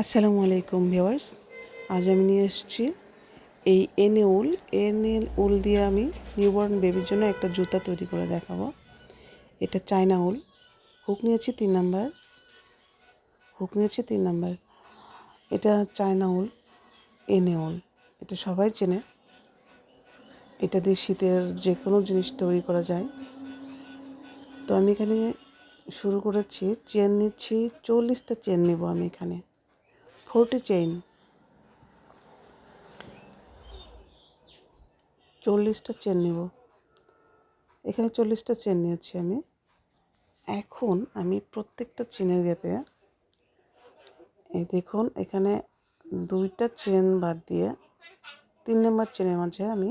আসসালামু আলাইকুম ভিউয়ার্স। আজ আমি নিয়ে এসেছি এই এনে উল। এনে উল দিয়ে আমি নিউবর্ন বেবির জন্য একটা জুতা তৈরি করে দেখাবো। এটা চায়না উল। হুক নিয়েছি তিন নাম্বার। হুক নিয়েছি তিন নাম্বার। এটা চায়না উল, এনে উল। এটা সবাই চেনে। এটা দিয়ে শীতের যে কোনো জিনিস তৈরি করা যায়। তো আমি এখানে শুরু করেছি, চেন নিচ্ছি, চল্লিশটা চেন নেব আমি এখানে। Forty chain. চল্লিশটা চেন নেব। এখানে চল্লিশটা চেন নিয়েছি আমি। এখন আমি প্রত্যেকটা চেনের গ্যাপে এই দেখুন, এখানে দুইটা চেন বাদ দিয়ে তিন নম্বর চেনের মাঝে আমি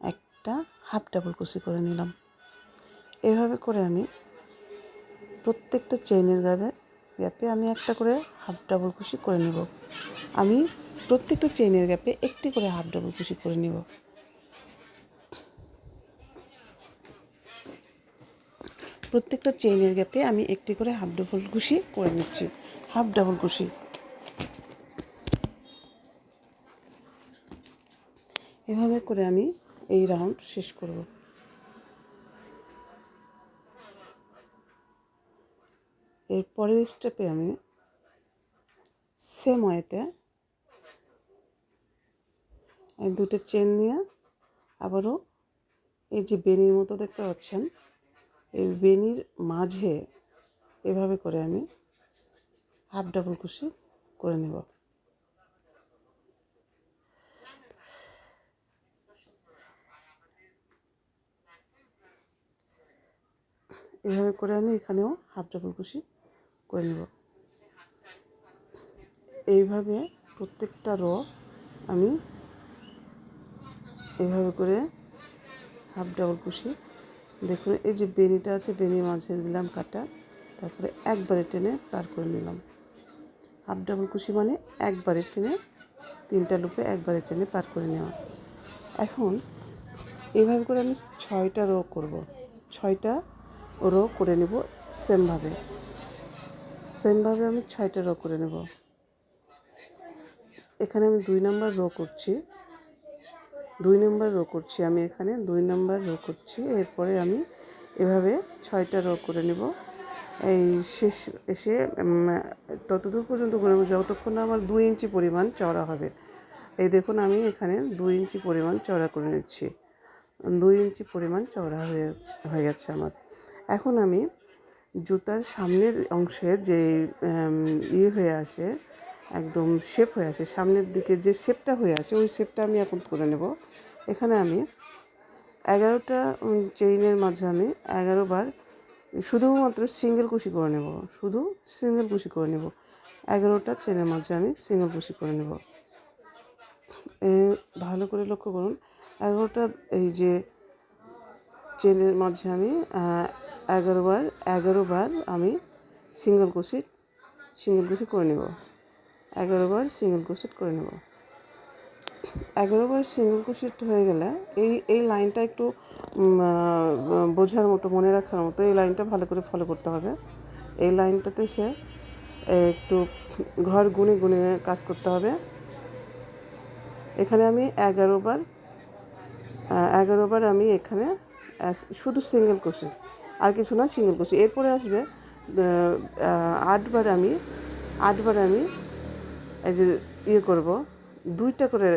একটা হাফ ডাবল কুচি করে নিলাম। এভাবে করে আমি প্রত্যেকটা চেইনের গ্যাপে গ্যাপে আমি একটা করে হাফ ডাবল কুশি করে নেব। আমি প্রত্যেকটা চেইনের গ্যাপে একটি করে হাফ ডাবল কুশি করে নেব। প্রত্যেকটা চেইনের গ্যাপে আমি একটি করে হাফ ডাবল কুশি করে নিচ্ছি। হাফ ডাবল কুশি। এভাবে করে আমি এই রাউন্ড শেষ করব। এর পরের স্টেপে আমি সেম ওয়েতে এই দুটো চেন নিয়ে আবারও এই যে বেনির মতো দেখতে পাচ্ছেন, এই বেনির মাঝে এভাবে করে আমি হাফ ডাবল কুশি করে নেব। এভাবে করে আমি এখানেও হাফ ডাবল কুশি করে নেব। এইভাবে প্রত্যেকটা র আমি এইভাবে করে হাফ ডাবল কুশি দেখুন, এই যে বেনিটা আছে, বেনির মাঝে দিলাম কাটা, তারপরে একবারে টেনে পার করে নিলাম। হাফ ডাবল কুশি মানে একবারে টেনে, তিনটা লুপে একবারে টেনে পার করে নেওয়া। এখন এইভাবে করে আমি ছয়টা রো করব। ছয়টা রো করে নেব সেমভাবে। সেমভাবে আমি ছয়টা রো করে নেব। এখানে আমি দুই নাম্বার রো করছি। দুই নাম্বার রো করছি আমি এখানে, দুই নাম্বার রো করছি। এরপরে আমি এভাবে ছয়টা রো করে নেব। এই শেষ, এসে ততদূর পর্যন্ত করে নেব। যতক্ষণ আমার দুই ইঞ্চি পরিমাণ চড়া হবে। এই দেখুন আমি এখানে দুই ইঞ্চি পরিমাণ চড়া করে নিচ্ছি। দুই ইঞ্চি পরিমাণ চড়া হয়ে হয়ে গেছে আমার। এখন আমি জুতার সামনের অংশে যে ইয়ে হয়ে আসে, একদম শেপ হয়ে আসে, সামনের দিকে যে শেপটা হয়ে আসে, ওই শেপটা আমি এখন করে নেব। এখানে আমি এগারোটা চেইনের মাঝে আমি এগারো বার শুধুমাত্র সিঙ্গেল কুশি করে নেব, শুধু সিঙ্গেল কুশি করে নেব। এগারোটা চেনের মাঝে আমি সিঙ্গেল কুশি করে নেব। ভালো করে লক্ষ্য করুন, এগারোটা, এই যে চেনের মাঝে আমি এগারো বার এগারো বার আমি সিঙ্গেল কুশি সিঙ্গেল কুশি করে নেব। এগারো বার সিঙ্গেল ক্রোশেট করে নেব। এগারো বার সিঙ্গেল ক্রোশেট হয়ে গেলে এই এই লাইনটা একটু বোঝার মতো, মনে রাখার মতো এই লাইনটা ভালো করে ফলো করতে হবে। এই লাইনটাতে সে একটু ঘর গুনে গুনে কাজ করতে হবে। এখানে আমি এগারো বার এগারো বার আমি এখানে শুধু সিঙ্গেল ক্রোশেট আর কিছু না সিঙ্গেল ক্রোশেট এরপরে আসবে আটবার আমি আটবার আমি এই যে ইয়ে করব, দুইটা করে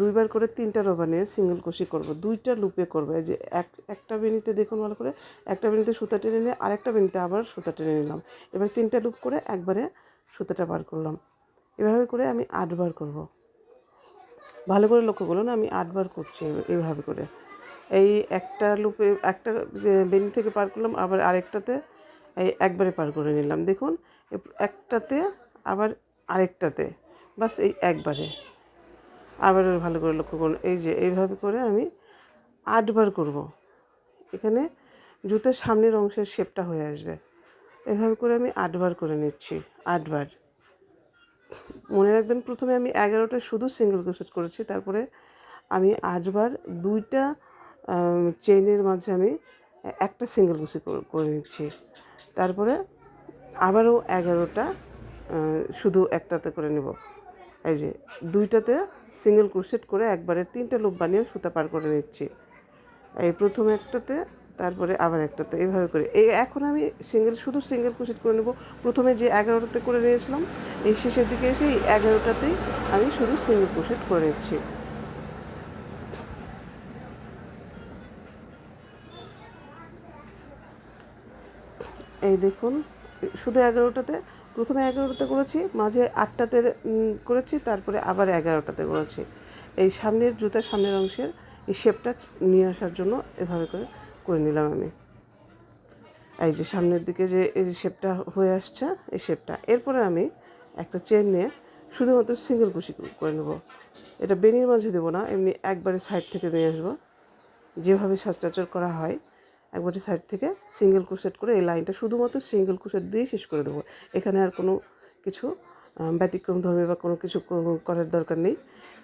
দুইবার করে তিনটা রবা নিয়ে সিঙ্গেল কষি করব। দুইটা লুপে করব। এই যে এক, একটা বেনিতে দেখুন ভালো করে, একটা বেনিতে সুতা টেনে নিয়ে আরেকটা বেনিতে আবার সুতা টেনে নিলাম। এবার তিনটা লুপ করে একবারে সুতাটা বার করলাম। এভাবে করে আমি আটবার করব। ভালো করে লক্ষ্য করুন, আমি আটবার করছি এভাবে করে। এই একটা লুপে, একটা যে বেনি থেকে পার করলাম, আবার আরেকটাতে এই একবারে পার করে নিলাম। দেখুন একটাতে, আবার আরেকটাতে, বাস এই একবারে। আবার ভালো করে লক্ষ্য করুন, এই যে এইভাবে করে আমি আটবার করব। এখানে জুতোর সামনের অংশের শেপটা হয়ে আসবে। এভাবে করে আমি আটবার করে নিচ্ছি, আটবার। মনে রাখবেন, প্রথমে আমি এগারোটা শুধু সিঙ্গেল ক্রোশেট করেছি, তারপরে আমি আটবার দুইটা চেইনের মাঝে আমি একটা সিঙ্গেল ক্রোশেট করে নিচ্ছি। তারপরে আবারও এগারোটা শুধু একটাতে করে নেব। এই যে দুইটাতে সিঙ্গেল ক্রোশেট করে একবারে তিনটা লুপ বানিয়ে সুতা পার করে নিচ্ছি। এই প্রথম একটাতে, তারপরে আবার একটাতে, এইভাবে করে। এই এখন আমি সিঙ্গেল শুধু সিঙ্গেল ক্রোশেট করে নেব। প্রথমে যে এগারোটাতে করে নিয়েছিলাম, এই শেষের দিকে এসে এই এগারোটাতেই আমি শুধু সিঙ্গেল ক্রোশেট করে নিচ্ছি। এই দেখুন, শুধু এগারোটাতে, প্রথমে এগারোটাতে করেছি, মাঝে আটটাতে করেছি, তারপরে আবার এগারোটাতে করেছি। এই সামনের জুতার সামনের অংশের এই শেপটা নিয়ে আসার জন্য এভাবে করে করে নিলাম আমি। এই যে সামনের দিকে যে, এই শেপটা হয়ে আসছে, এই শেপটা। এরপরে আমি একটা চেন নিয়ে শুধুমাত্র সিঙ্গেল কুশি করে নেব। এটা বেনির মাঝে দেবো না, এমনি একবারে সাইড থেকে নিয়ে আসব। যেভাবে সচরাচর করা হয় একবারে সাইড থেকে সিঙ্গেল ক্রোশেট করে এই লাইনটা শুধুমাত্র সিঙ্গেল ক্রোশেট দিয়ে শেষ করে দেবো। এখানে আর কোনো কিছু ব্যতিক্রম ধর্মী বা কোনো কিছু করার দরকার নেই।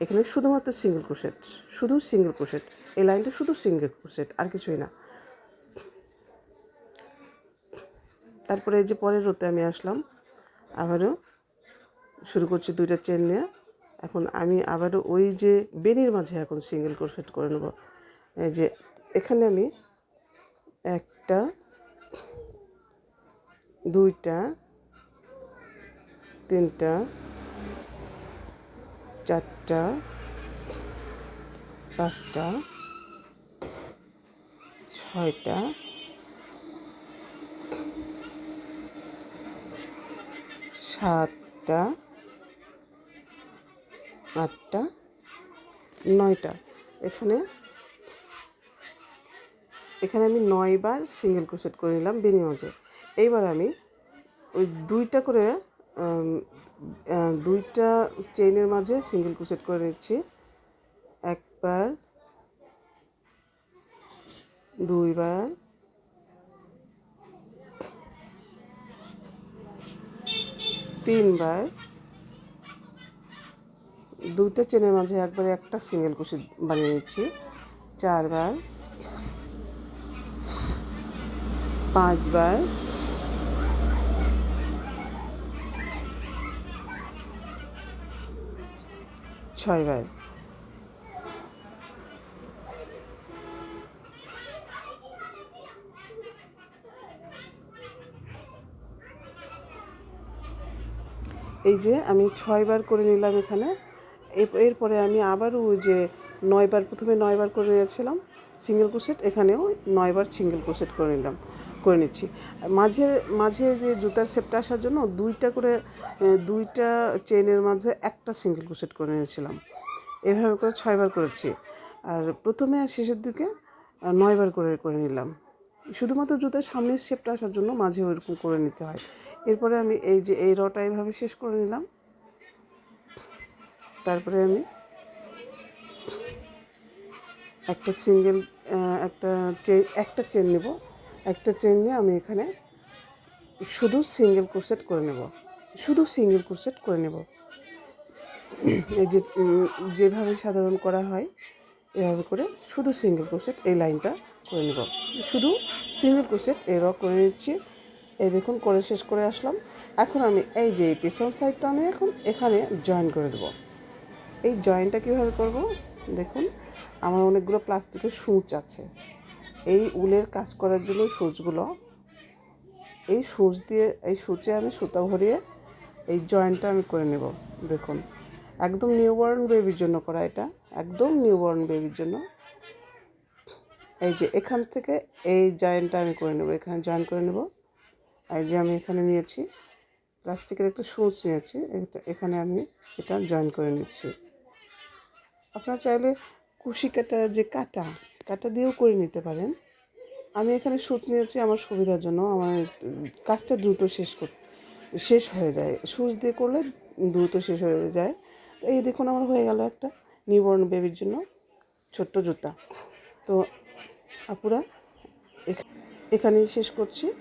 এখানে শুধুমাত্র সিঙ্গেল ক্রোশেট শুধু সিঙ্গেল ক্রোশেট এই লাইনটা শুধু সিঙ্গেল ক্রোশেট আর কিছুই না। তারপরে এই যে পরের রোতে আমি আসলাম, আবারও শুরু করছি দুইটা চেন নিয়ে। এখন আমি আবারও ওই যে বেনির মাঝে এখন সিঙ্গেল ক্রোশেট করে নেব। এই যে এখানে আমি একটা দুইটা তিনটা চারটা পাঁচটা ছয়টা সাতটা আটটা নয়টা। এখানে এখানে আমি নয়বার সিঙ্গেল ক্রোশেট করে নিলাম বেনি মাঝে। এইবার আমি ওই দুইটা করে দুইটা চেইনের মাঝে সিঙ্গেল ক্রোশেট করে নিচ্ছি। একবার, দুইবার, তিনবার, দুইটা চেনের মাঝে একবারে একটা সিঙ্গেল ক্রোশেট বানিয়ে নিচ্ছি। চারবার পাঁচবার। ছয়বার। এই যে আমি ছয়বার করে নিলাম এখানে। এর- এরপরে আমি আবারও যে নয়বার, প্রথমে নয়বার করে নিয়েছিলাম সিঙ্গেল ক্রোশেট এখানেও নয়বার সিঙ্গেল ক্রোশেট করে নিলাম। করে নিচ্ছি। মাঝে মাঝে যে জুতার শেপটা আসার জন্য দুইটা করে দুইটা চেনের মাঝে একটা সিঙ্গেল ক্রোশেট করে নিয়েছিলাম। এভাবে করে ছয়বার করেছি। আর প্রথমে আর শেষের দিকে নয়বার করে করে নিলাম। শুধুমাত্র জুতার সামনের শেপটা আসার জন্য মাঝে ওইরকম করে নিতে হয়। এরপরে আমি এই যে, এই রটা এইভাবে শেষ করে নিলাম। তারপরে আমি একটা সিঙ্গেল একটা চেন একটা চেন নেব। একটা চেন নিয়ে আমি এখানে শুধু সিঙ্গেল ক্রোশেট করে নেব। শুধু সিঙ্গেল ক্রোশেট করে নেব। এই যে যেভাবে সাধারণ করা হয়, এভাবে করে শুধু সিঙ্গেল ক্রোশেট এই লাইনটা করে নেব। শুধু সিঙ্গেল ক্রোশেট এই র করে নিচ্ছি। এই দেখুন, করে শেষ করে আসলাম। এখন আমি এই যে পেছন সাইডটা আমি এখন এখানে জয়েন করে দেবো। এই জয়েনটা কীভাবে করব? দেখুন, আমার অনেকগুলো প্লাস্টিকের সূচ আছে। এই উলের কাজ করার জন্য সূচগুলো, এই সূচ দিয়ে, এই সূচে আমি সুতা ভরিয়ে এই জয়েন্টটা আমি করে নেব, দেখুন। একদম নিউবর্ন বেবির জন্য করা এটা, একদম নিউবর্ন বেবির জন্য। এই যে এখান থেকে এই জয়েন্টটা আমি করে নেব, এখানে জয়েন করে নেব। এই যে আমি এখানে নিয়েছি, প্লাস্টিকের একটা সূচ নিয়েছি, এটা, এখানে আমি এটা জয়েন করে নিচ্ছি। আপনারা চাইলে কুশি কাটা যে কাটা কাটা দিয়েও করে নিতে পারেন। আমি এখানে সুচ নিয়েছি আমার সুবিধার জন্য। আমার কাজটা দ্রুত শেষ কর, শেষ হয়ে যায়। সুচ দিয়ে করলে দ্রুত শেষ হয়ে যায়। তো এই দেখুন আমার হয়ে গেল একটা নিউবর্ন বেবির জন্য ছোট্ট জুতা। তো আপুরা, এখ- এখানেই শেষ করছি।